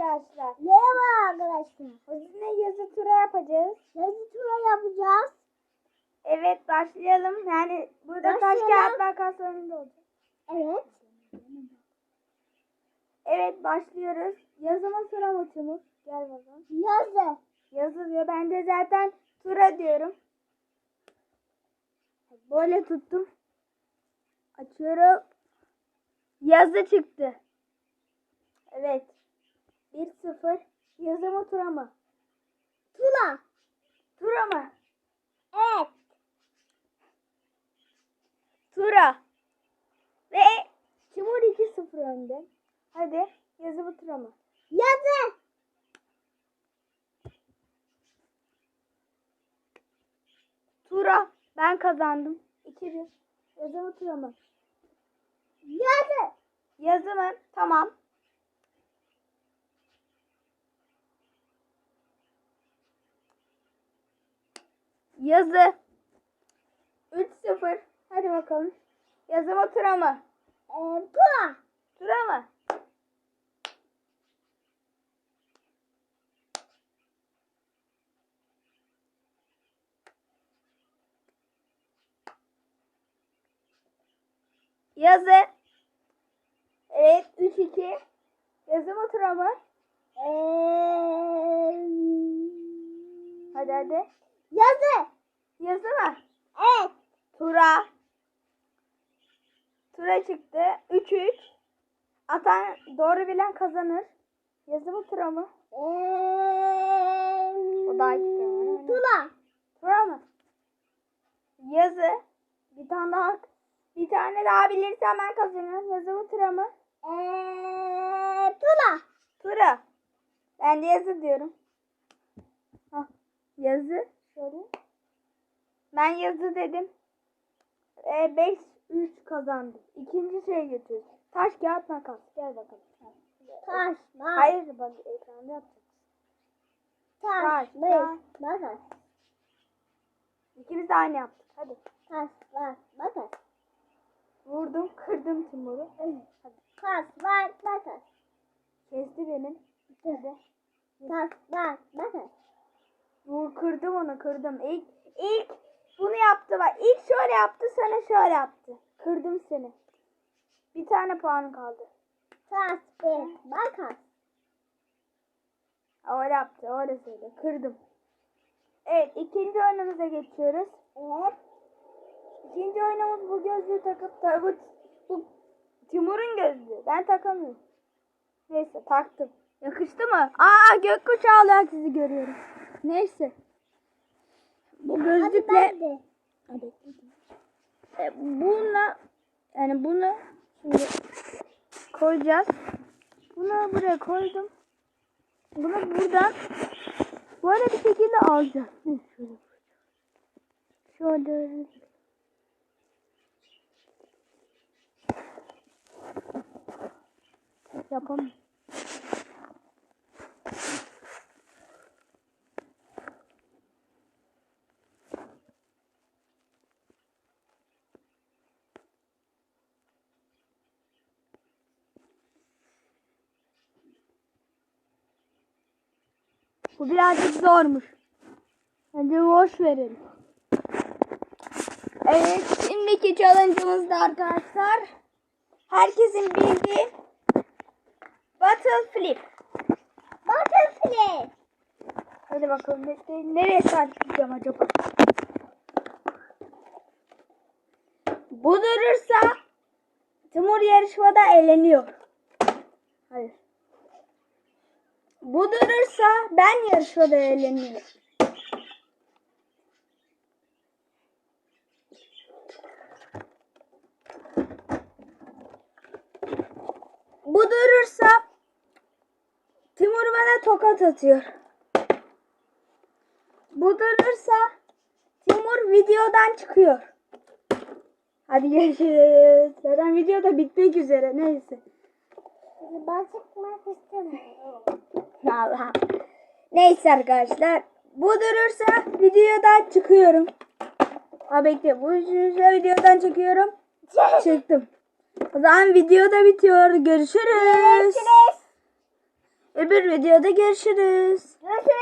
arkadaşlar. Merhaba arkadaşlar. Sizinle yazı tura yapacağız. Yazı tura yapacağız. Evet başlayalım. Yani burada taş kağıt makas oyununda olacak. Evet. Evet başlıyoruz. Yazıma mı Timur? Gel bakalım. Yazı. Yazı diyor. Ben de zaten tura diyorum. Böyle tuttum. Açıyorum. Yazı çıktı. Evet. 1-0. Yazı mı tura mı? Tula. Tura mı? Evet. Tura. Ve Timur 2-0 önde. Hadi yazı mı tura mı? Yazı. Tura. Ben kazandım. 2-1. Yazı mı tura mı? Yazı. Yazı? Tamam. Yazı. 3-0. Hadi bakalım. Yazı mı tura mı? Ee, tula. Tura mı? Yazı. Evet 3-2. Yazı mı tura mı? Ee, Hadi hadi. Yazı. Yazı mı? Evet. Tura. Tura çıktı. 3-3. Atan doğru bilen kazanır. Yazı mı tura mı? Ee, O. Tula. Tura mı? Yazı. Bir tane daha bir tane daha bilirsem ben kazanırım. Yazı mı tura mı? Ee, tula. Tura. Ben de yazı diyorum. Hah. Yazı. Şöyle. Ben yazı dedim. E, 5-3 kazandım. İkinci şey geçiyoruz. Taş kağıt makas. Gel bakalım. Taş. Makas. Hayır bak ekranda yapacağız. Taş. taş. Makas. İkimiz de aynı yaptık. Hadi. Taş. Var. Makas. Vurdum, kırdım Timur'u. Hadi. Taş. Var. Makas. Kesti benim. Hadi. Taş. Var. Makas. Vur, kırdım onu, kırdım. İlk, ilk bunu yaptı bak. İlk şöyle yaptı, sonra şöyle yaptı. Kırdım seni. Bir tane puan kaldı. Makas. O Öyle yaptı, öyle söyle. Kırdım. Evet, ikinci oyunumuza geçiyoruz. Evet. İkinci oyunumuz bu gözlüğü takıp da bu, bu Timur'un gözlüğü. Ben takamıyorum. Neyse taktım. Yakıştı mı? Aa gökkuşağı olarak sizi görüyorum. Neyse. Bu gözlükle. Hadi. E, bununla yani bunu şimdi koyacağız. Bunu buraya koydum. Bunu buradan böyle bir şekilde alacağız. Şöyle. Şöyle. Bu birazcık zormuş. Bence boş verelim. Evet, şimdiki challenge'ımız da arkadaşlar. Herkesin bildiği Battle Flip. Butterfly. Hadi bakalım. Nereye sarkacağım acaba? Bu durursa Timur yarışmada eğleniyor. Hayır. Bu durursa ben yarışmada eğleniyorum. Bu durursa Timur bana tokat atıyor. Bu durursa Timur videodan çıkıyor. Hadi görüşürüz. Zaten video da bitmek üzere. Neyse. Ben çıkmak istemiyorum. Allah. Neyse arkadaşlar. Bu durursa videodan çıkıyorum. Ha bekle. Bu durursa videodan çıkıyorum. Çıktım. O zaman video da bitiyor. Görüşürüz. Görüşürüz. Öbür videoda görüşürüz. Görüşürüz.